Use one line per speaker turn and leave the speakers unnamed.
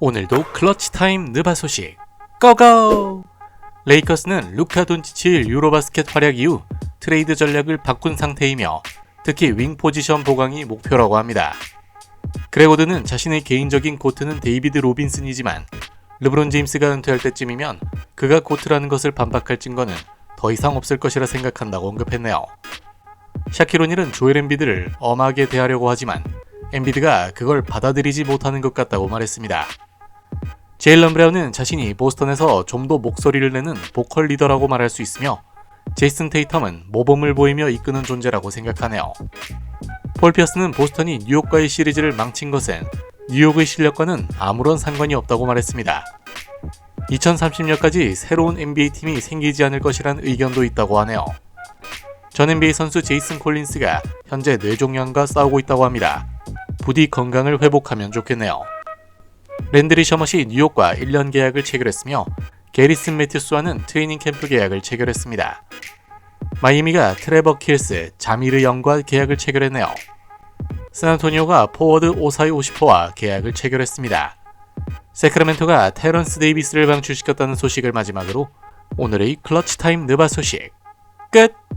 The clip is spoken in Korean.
오늘도 클러치 타임 느바 소식 고고! 레이커스는 루카 돈치치 유로바스켓 활약 이후 트레이드 전략을 바꾼 상태이며 특히 윙 포지션 보강이 목표라고 합니다. 그레고드는 자신의 개인적인 고트는 데이비드 로빈슨이지만 르브론 제임스가 은퇴할 때쯤이면 그가 고트라는 것을 반박할 증거는 더 이상 없을 것이라 생각한다고 언급했네요. 샤키로닐은 조엘 엠비드를 엄하게 대하려고 하지만 엠비드가 그걸 받아들이지 못하는 것 같다고 말했습니다. 제일런 브라운은 자신이 보스턴에서 좀 더 목소리를 내는 보컬 리더라고 말할 수 있으며 제이슨 테이텀은 모범을 보이며 이끄는 존재라고 생각하네요. 폴 피어스는 보스턴이 뉴욕과의 시리즈를 망친 것은 뉴욕의 실력과는 아무런 상관이 없다고 말했습니다. 2030년까지 새로운 NBA 팀이 생기지 않을 것이란 의견도 있다고 하네요. 전 NBA 선수 제이슨 콜린스가 현재 뇌종양과 싸우고 있다고 합니다. 부디 건강을 회복하면 좋겠네요. 랜드리 셔머시 뉴욕과 1년 계약을 체결했으며 게리슨 매튜스와는 트레이닝 캠프 계약을 체결했습니다. 마이애미가 트레버 킬스, 자미르 영과 계약을 체결했네요. 샌안토니오가 포워드 오사이 오시포와 계약을 체결했습니다. 세크라멘토가 테런스 데이비스를 방출시켰다는 소식을 마지막으로 오늘의 클러치 타임 느바 소식 끝!